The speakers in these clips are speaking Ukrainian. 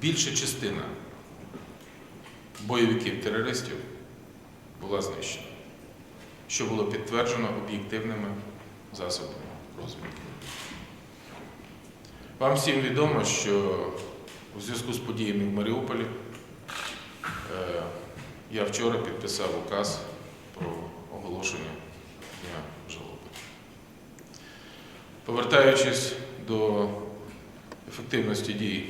більша частина бойовиків-терористів була знищена, що було підтверджено об'єктивними засобами розвідки. Вам всім відомо, що у зв'язку з подіями в Маріуполі е, я вчора підписав указ про оголошення Дня жалоби. Повертаючись до ефективності дій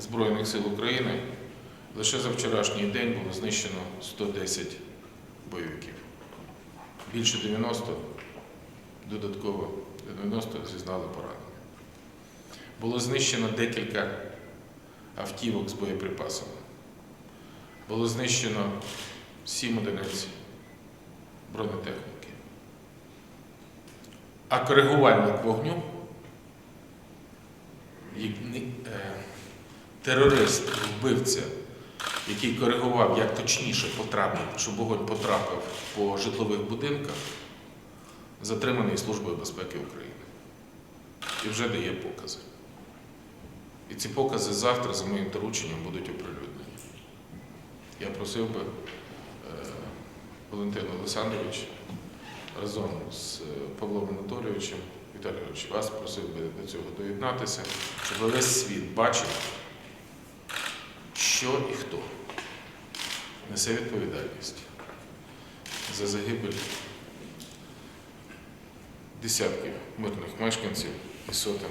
Збройних сил України, лише за вчорашній день було знищено 110 бойовиків. Більше 90 додатково 90 зізнали поранення. Було знищено декілька автівок з боєприпасами. Було знищено сім одиниць бронетехніки. А коригувальник вогню, е, терорист, вбивця, який коригував, як точніше потрапити, щоб вогонь потрапив по житлових будинках, затриманий Службою безпеки України. І вже дає покази. І ці покази завтра за моїм дорученням будуть оприлюднені. Я просив би е, Валентина Олександрович разом з е, Павлом Анатолійовичем, Віталійович, вас просив би до цього доєднатися, щоб весь світ бачив, що і хто. Несе відповідальність за загибель десятків мирних мешканців і сотень